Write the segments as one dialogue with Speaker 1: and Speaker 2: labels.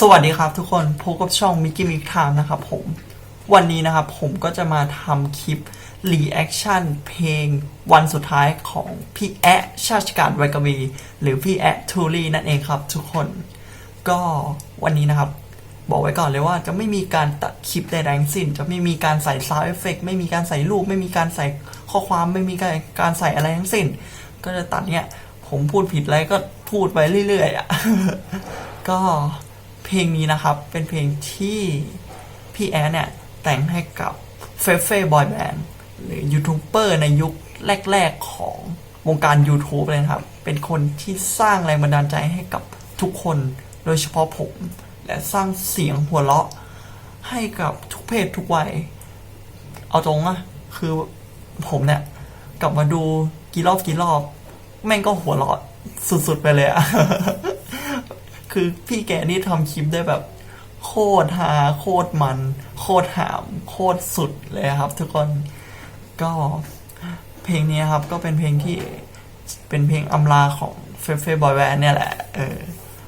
Speaker 1: สวัสดีครับทุกคนพบกับช่องมิกกี้มิกทามนะครับผมวันนี้นะครับผมก็จะมาทำคลิปรีแอคชั่นเพลงวันสุดท้ายของพี่แอะชาติการไวกวีหรือพี่แอะทูรี่นั่นเองครับทุกคน ก็วันนี้นะครับ บอกไว้ก่อนเลยว่าจะไม่มีการตัดคลิปใดๆทั้งสิ้น จะไม่มีการใส่ซาวเอฟเฟกไม่มีการใส่รูป ไม่มีการใส่ข้อความไม่มีการการใส่อะไรทั้งสิ้น ก็จะตัดเนี่ยผมพูดผิดอะไรก็พูดไปเรื่อยๆอะก็ เพลงนี้นะครับเป็นเพลงที่พี่แอนเนี่ยแต่งให้กับเฟเฟ่บอยแบนด์หรือยูทูบเบอร์ในยุคแรก ๆ ของวงการ YouTube เลยครับ เป็นคนที่สร้างแรงบันดาลใจให้กับทุกคนโดยเฉพาะผม และสร้างเสียงหัวเราะ ให้กับทุกเพศทุกวัย เอาตรงอะคือผมเนี่ย กลับมาดูกี่รอบกี่รอบ แม่งก็หัวเราะสุด ๆ ไปเลยอะ คือพี่แกนี่ทำคลิปได้แบบ โคตรฮาโคตรมัน โคตรหาม โคตรสุดเลยครับ ทุกคนก็เพลงนี้ครับก็เป็นเพลงที่เป็นเพลงอำลาของเฟเฟ่บอยแบนด์เนี่ยแหละเออ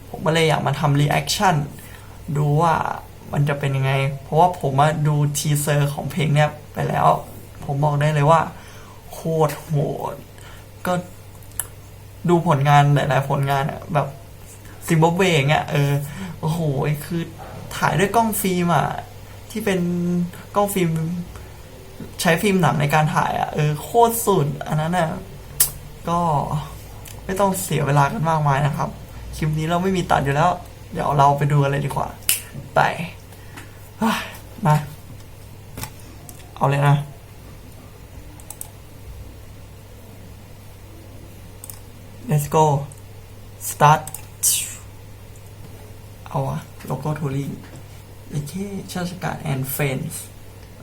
Speaker 1: ผมก็เลยอยากมาทำรีแอคชั่นดูว่ามันจะเป็นยังไง เพราะว่าผมมาดูทีเซอร์ของเพลงเนี้ยไปแล้ว ผมบอกได้เลยว่า โคตรโหด ก็ดูผลงานหลาย ๆ ผลงานแบบ ซิมบับเวอย่างเงี้ยเออโอ้โหคือถ่ายด้วยกล้องฟิล์มอะที่เป็นกล้องฟิล์มใช้ฟิล์มหนังในการถ่ายอะเออโคตรสุดอันนั้นอะก็ไม่ต้องเสียเวลากันมากมายนะครับ คลิปนี้เราไม่มีตัดอยู่แล้ว เดี๋ยวเราไปดูกันเลยดีกว่า ไปมาเอาเลยนะ let's go start เอาวะโลโก้ทูรี่โอเคชาติการ and friends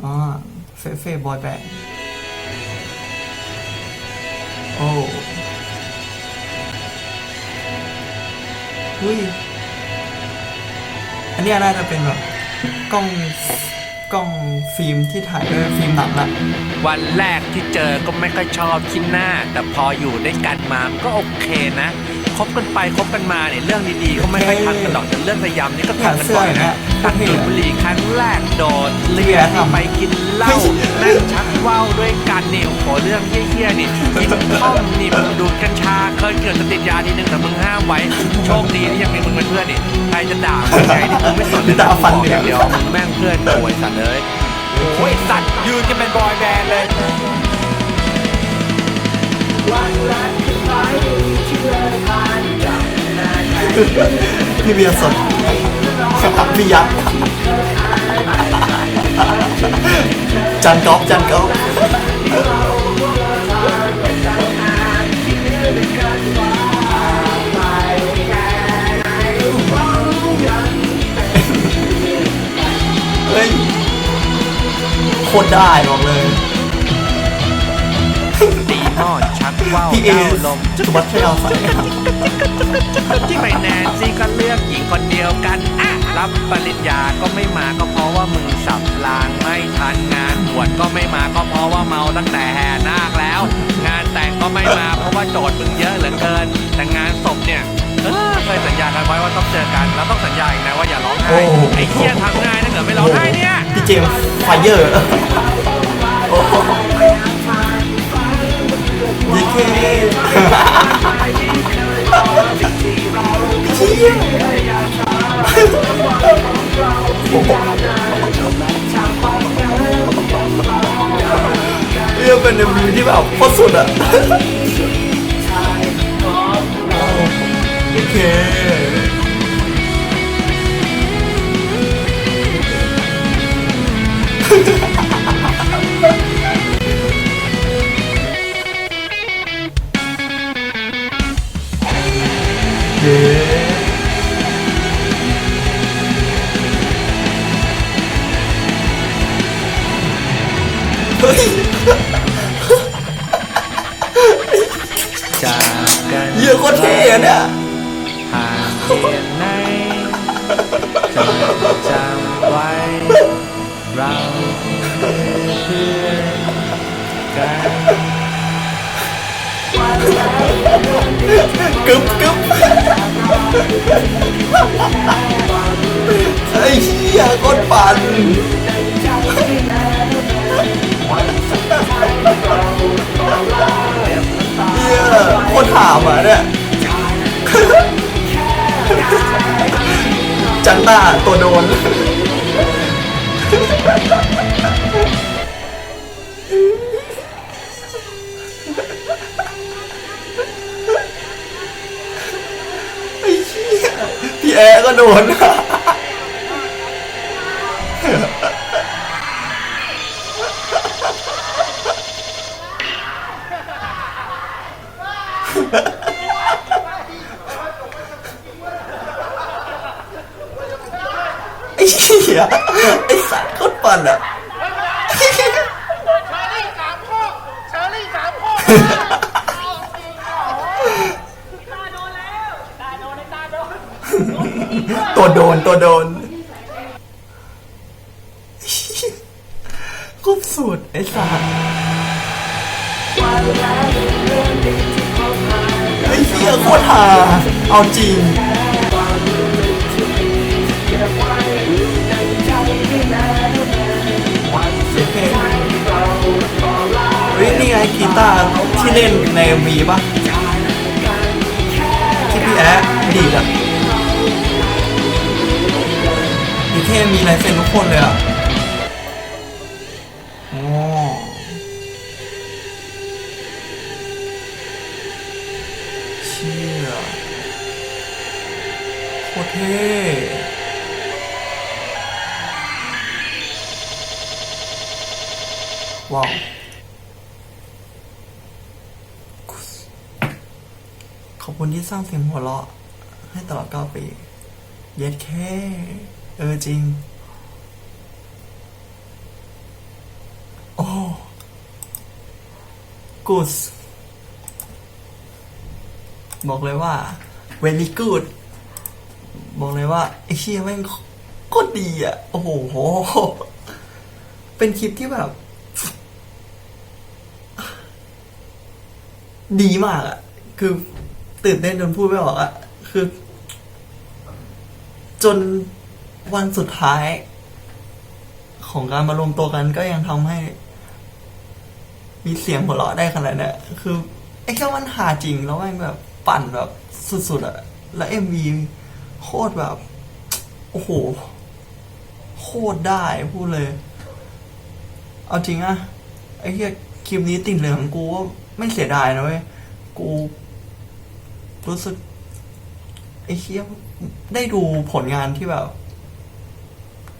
Speaker 1: อ่าเฟเฟ่บอยแบนด์โอ้เฮ้ยอันนี้น่าจะเป็นแบบกล้องกล้องฟิล์มที่ถ่ายด้วยฟิล์มหนังอะ
Speaker 2: วันแรกที่เจอก็ไม่ค่อยชอบคิดหน้า แต่พออยู่ด้วยกันมามันก็โอเคนะ คบกันไปคบกันมาเนี่ยเรื่องดีๆก็ไม่ค่อยทักกันหรอกแต่เรื่องระยำนี่ก็ทักกันบ่อยนะตัดดูดบุหรี่ครั้งแรกโดนเลียนไปกินเหล้านั่งชักว่าวด้วยกันเนี่ยโอ้โหเรื่องเฮี้ยๆนี่กินข้อมนี่มึงดูดกัญชาเคยเกิดจะติดยาทีนึงแต่มึงห้ามไว้โชคดีที่ยังมีมึงเป็นเพื่อนนี่ใครจะด่ามึงไงนี่กูไม่สนเลยนะกูบอกอย่างเดียวมึงแม่งเพื่อนโวยสัตว์เลยโอ้ยสัตว์ยืนกันเป็นบอย
Speaker 1: พี่เบียร์สดครับพี่ยักษ์จันก๊อฟจันก๊อฟเฮ้ยโคตรได้บอกเลย
Speaker 2: ตีหม้อชักว่าว
Speaker 1: พี่เอ
Speaker 2: เต้าลม
Speaker 1: สุวัชชัยเอาใส่ครับ
Speaker 2: ที่ไม่แนนซี่ก็เลือกหญิงคนเดียวกันอะรับปริญญาก็ไม่มาก็เพราะว่ามึงสับรางไม่ทันงานบวชก็ไม่มาก็เพราะว่าเมาตั้งแต่แห่นาคแล้ว งานแต่งก็ไม่มาเพราะว่าโจทย์มึงเยอะเหลือเกิน แต่งานศพเนี่ยเออเคยสัญญากันไว้ว่าต้องเจอกันแล้วต้องสัญญาอีกนะว่าอย่าร้องไห้
Speaker 1: โอ้โห
Speaker 2: ไอ้เหี้ยทำง่ายถ้าเกิดไม่ร้องไห้เนี่ย
Speaker 1: พี่เจมส์ไฟเยอร์โอ้โหยี่เค เชี่เรียกเป็นเอ็มวีที่แบบโคตรสุดอะโอเค อะเนี่ย
Speaker 2: หากเหตุไหนจงจำไว้ เราคือเพื่อนกัน
Speaker 1: กึ๊บกึ๊บไอ้เหี้ยก้นปั่นเหี้ยโคนถามอะเนี่ย จันตาตัวโดน ไอ้เหี้ยพี่แอร์ก็โดนไยไอ้สัตว์โคตรปั่นอะ
Speaker 3: เชอรี่สามข้อเชอรี่สามข้อเอาจริงเหรอตาโดนแล้วตาโดนตาโดน
Speaker 1: ตัวโดนตัวโดนก็สุดไอ้สัตว์ไอ้เหี้ยโคตรฮาเอาจริง ตาที่เล่นในมีปะที่พี่แอ๊ะดีดอะดีเท่มีลายเซ็นทุกคนเลยอะโอ้เชี่ยโคตรเท่ว้า ขอบคุณที่สร้างเสียงหัวเราะ ให้ตลอด9ปี เย็ดแค่ เออจริง โอ้กูสบอกเลยว่า very good บอกเลยว่าไอ้เชี่ยแม่งโคตรดีอะ โอ้โห เป็นคลิปที่แบบ ดีมากอะ คือ ตื่นเต้นจนพูดไม่ออกอะคือ จนวันสุดท้าย ของการมารวมตัวกันก็ยังทำให้ มีเสียงหัวเราะได้ขนาดเนี้ยคือ ไอ้แค่มันหาจริงแล้วม่งแบบปั่นแบบสุดๆอะแล้วเอ็มวีโคตรแบบ โอ้โห โคตรได้พูดเลย เอาจริงอะไอ้เหี้ยคลิปนี้ติดเหลืองกูว่าไม่เสียดายนะเว้ย กู รู้สึกไอ้เหี้ยได้ดูผลงานที่แบบ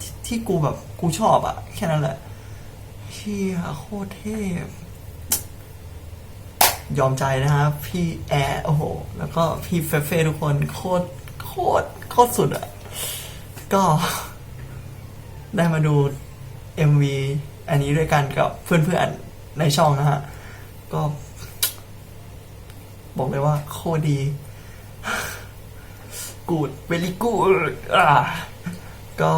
Speaker 1: ทที่กูแบบกูชอบอะแค่นั้นแหละเฮียโคตรเทพ ยอมใจนะครับพี่แอร์โอ้โห แล้วก็พี่เฟเฟ่ทุกคนโคตรโคตรโคตรสุดอะก็ ได้มาดู MV อันนี้ด้วยกันกับเพื่อนๆในช่องนะฮะ ก็ บอกเลยว่าโคดี กูดเวลี่กูดอะก็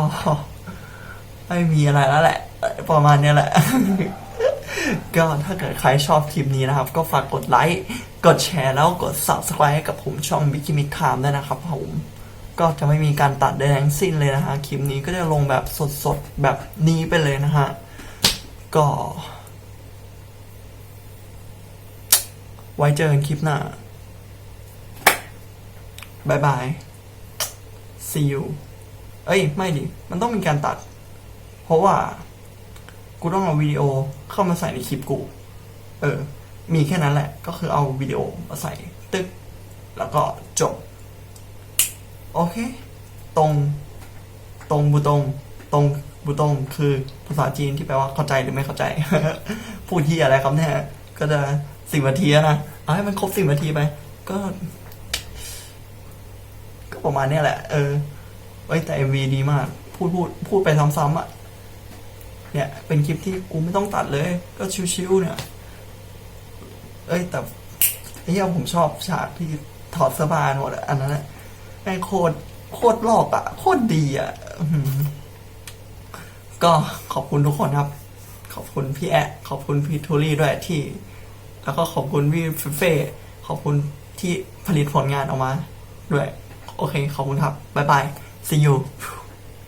Speaker 1: ไม่มีอะไรแล้วแหละ ประมาณนี้แหละ ก็ถ้าเกิดใครชอบคลิปนี้นะครับ ก็ฝากกดไลค์ กดแชร์แล้วกด subscribe ให้กับผมช่อง b i k i m i c a m ด้วยนะครับผมก็จะไม่มีการตัดใดทั้งสิ้นเลยนะฮะ คลิปนี้ก็จะลงแบบสดๆ แบบนี้ไปเลยนะฮะ ก็ ไว้เจอกันคลิปหน้าบายบาย see you เอ้ย ไม่ดิ มันต้องมีการตัด เพราะว่า กูต้องเอาวิดีโอเข้ามาใส่ในคลิปกู เออ มีแค่นั้นแหละ ก็คือเอาวิดีโอมาใส่ตึก แล้วก็จบ โอเค ตรง ตรงบูตรง ตรงบูตรงคือภาษาจีนที่แปลว่าเข้าใจหรือไม่เข้าใจ พูดที่อะไรครับเนี่ย ก็จะ สิบนาทีนะเอาให้มันครบสิบนาทีไป ก็ ก็ประมาณนี้แหละ เออ ไว้ยแต่ MV ดีมาก พูดพูดพูดไปซ้ำๆอะ เนี่ย เป็นคลิปที่กูไม่ต้องตัดเลย ก็ชิวๆเนี่ย เอ้ยแต่ไอ้เหี้ยผมชอบฉากที่ถอดเสื้อผ้าหมดอะอันนั้นอะแม่งโคตรโคตรหลอกอะโคตรดีอะก็ขอบคุณทุกคนครับ ขอบคุณพี่แอะขอบคุณพี่ทูรี่ด้วยที่ แล้วก็ขอบคุณพี่เฟเฟ่ขอบคุณที่ผลิตผลงานออกมา ด้วย โอเค ขอบคุณครับ บ๊ายบาย see you